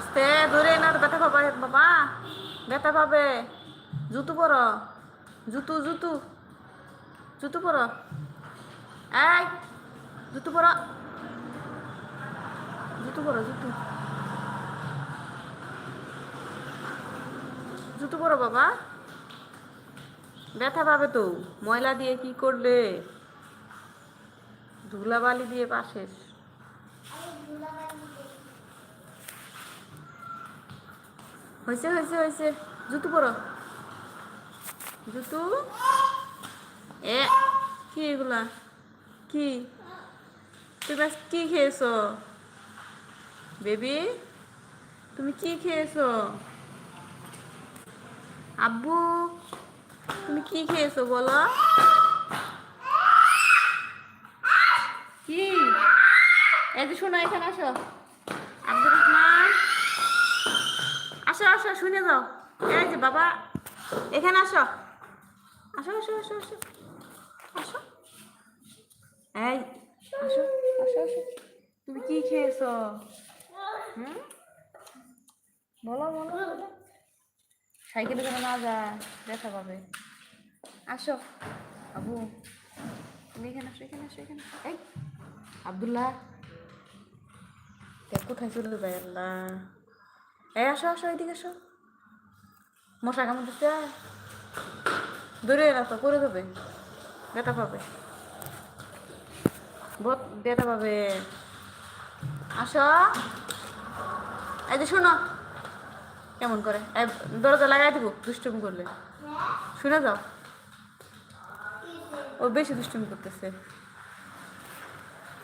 আস্তে, দূরে না ব্যথা পাবে বাবা ব্যথা পাবে। জুতো পরো। জুতু জুতু। জুতু পরো। এই, জুতো পরো। জুতো পরো, জুতু। জুতো পরো বাবা। ব্যথা পাবে তো। ময়লা দিয়ে কি করলে? ধুলাবালি দিয়ে পাশের হয়েছে হয়েছে হয়েছে জুতু পরো জুতু এ কি এগুলা কি তুমি কি খেয়েছো বেবি তুমি কি খেয়েছো আব্বু তুমি কি খেয়েছো বলো কি এই যে শোনো এখানে আসো রহমান আসো আসো, শুনে যাও। এই যে বাবা, এখানে আসো। আসো আসো আসো আসো। আসো। এই, আসো আসো আসো। তুমি কি খেয়েছো? হুম? বলো বলো। সাইকেলে যেন না যায় দেখা পাবে। আসো। আবু, তুমি এখানে আসো এখানে আসো, এখানে। এই, আবদুল্লাহ। কোথায় চলে যায় আল্লাহ? এই আসো আসো, এদিকে আসো। মশা কামড় দিচ্ছে দূরে তো করে দেবে ব্যথা পাবে। বহুত ব্যথা পাবে। আসো। এই যে শোনো। কেমন করে? দরজা লাগাই দেবো, দুষ্টুমি করলে। শুনে যাও। ও বেশি দুষ্টুমি করতেছে।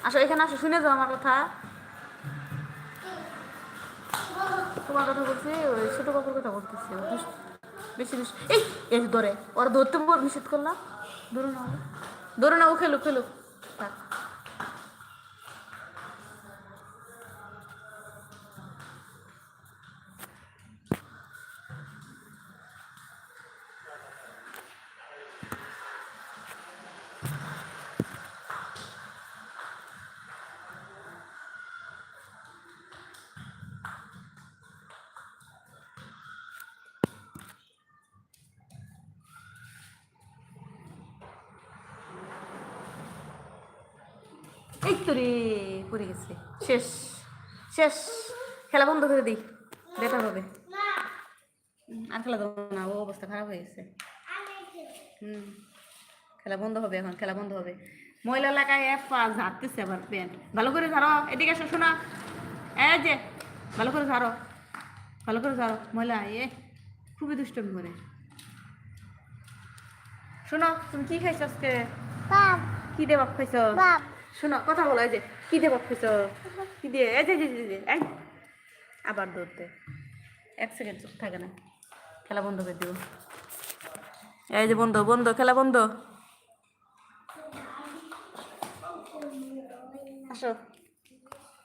আসো, এখানে আসো, শুনে যাও আমার কথা। তোমার কথা বলছি, ওই ছোট কাকুর কথা বলতেছি দুষ্ট- বেশি এই এই ধরে, ওরা ধরতে নিষেধ করলাম। ধরো না। ধরো না, ও খেলুক খেলুক। এই তো রে পড়ে গেছে। শেষ শেষ। খেলা বন্ধ করে দিই বেটার হবে। আর খেলা দেবো না ও অবস্থা খারাপ হয়ে গেছে। হুম খেলা বন্ধ হবে এখন খেলা বন্ধ হবে। ময়লা এলাকায় ঝাড়তেছে আবার প্যান্ট। ভালো করে ঝাড়ো এদিকে এসো শোনা। এই যে ভালো করে ঝাড়ো ভালো করে ঝাড়ো। ময়লা এ খুবই দুষ্টমি করে। শোনো তুমি কি খাইছো আজকে? কি দিয়ে বাপ খাইছো শোনো কথা বলো এই যে কী দিয়ে বাপ কী দিয়ে? এই যে, এই আবার দৌড়তে এক সেকেন্ড চুপ থাকে না। খেলা বন্ধ করে দিব। এই যে বন্ধ বন্ধ খেলা বন্ধ। আসো।